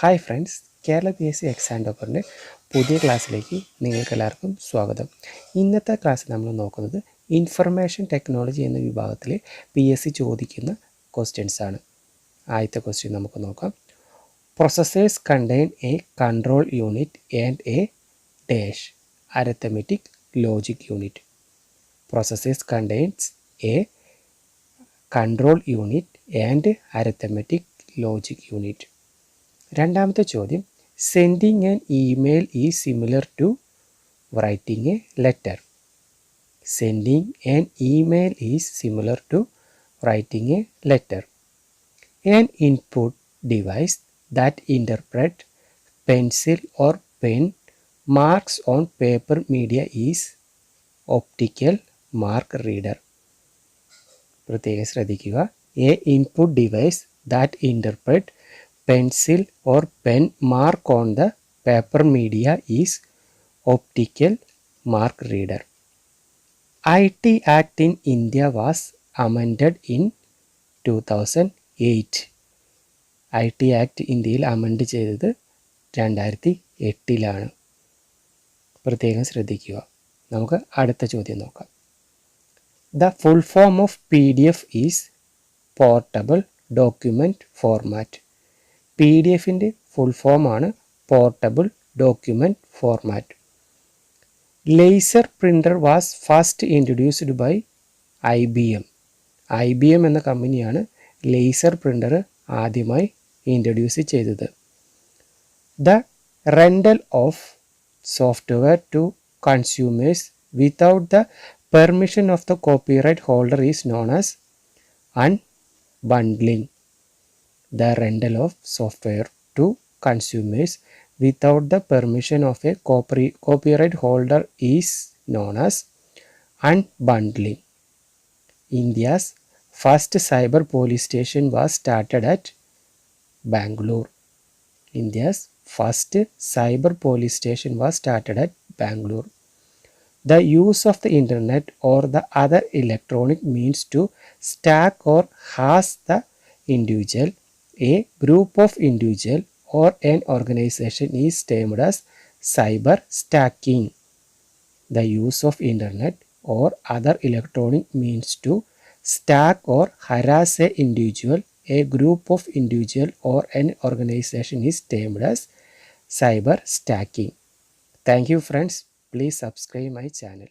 Hi friends Kerala P S C exam ടോപ്പറിന്റെ പുതിയ ക്ലാസ്സിലേക്ക് നിങ്ങൾക്ക് എല്ലാവർക്കും സ്വാഗതം. ഇന്നത്തെ ക്ലാസ്സിൽ നമ്മൾ നോക്കുന്നത് ഇൻഫർമേഷൻ ടെക്നോളജി എന്ന വിഭാഗത്തിൽ പി എസ് സി ചോദിക്കുന്ന ക്വസ്റ്റ്യൻസ് ആണ്. ആദ്യത്തെ ക്വസ്റ്റ്യൻ നമുക്ക് നോക്കാം. Processors contain a control unit and a dash arithmetic logic unit processors contains a control unit and arithmetic logic unit. രണ്ടാമത്തെ ചോദ്യം sending an email is similar to writing a letter sending an email is similar to writing a letter an input device that interpret pencil or pen marks on paper media is optical mark reader പ്രത്യേകം ശ്രദ്ധിക്കുക a input device that interpret mark on the paper media is optical mark reader I T act in India was amended in two thousand eight I T act ഇന്ത്യയിൽ amend ചെയ്തത് രണ്ടായിരത്തി എട്ടിലാണ് പ്രത്യേകം ശ്രദ്ധിക്കുക. നമുക്ക് അടുത്ത ചോദ്യം നോക്കാം. The full form of P D F is portable document format P D എഫിന്റെ ഫുൾ ഫോമാണ് portable document format laser printer was first introduced by I B M I B M എന്ന കമ്പനിയാണ് ലേസർ പ്രിന്റർ ആദ്യമായി introduce ചെയ്തത്. The rental of software to consumers without the permission of the copyright holder is known as unbundling. The rental of software to consumers without the permission of a copy- copyright holder is known as unbundling. India's first cyber police station was started at Bangalore. India's first cyber police station was started at Bangalore. The use of the internet or the other electronic means to stack or harass the individual, a group of individual or an organization is termed as cyber stacking. The use of internet or other electronic means to stack or harass a individual, a group of individual or an organization is termed as cyber stacking. Thank you friends. Please subscribe my channel.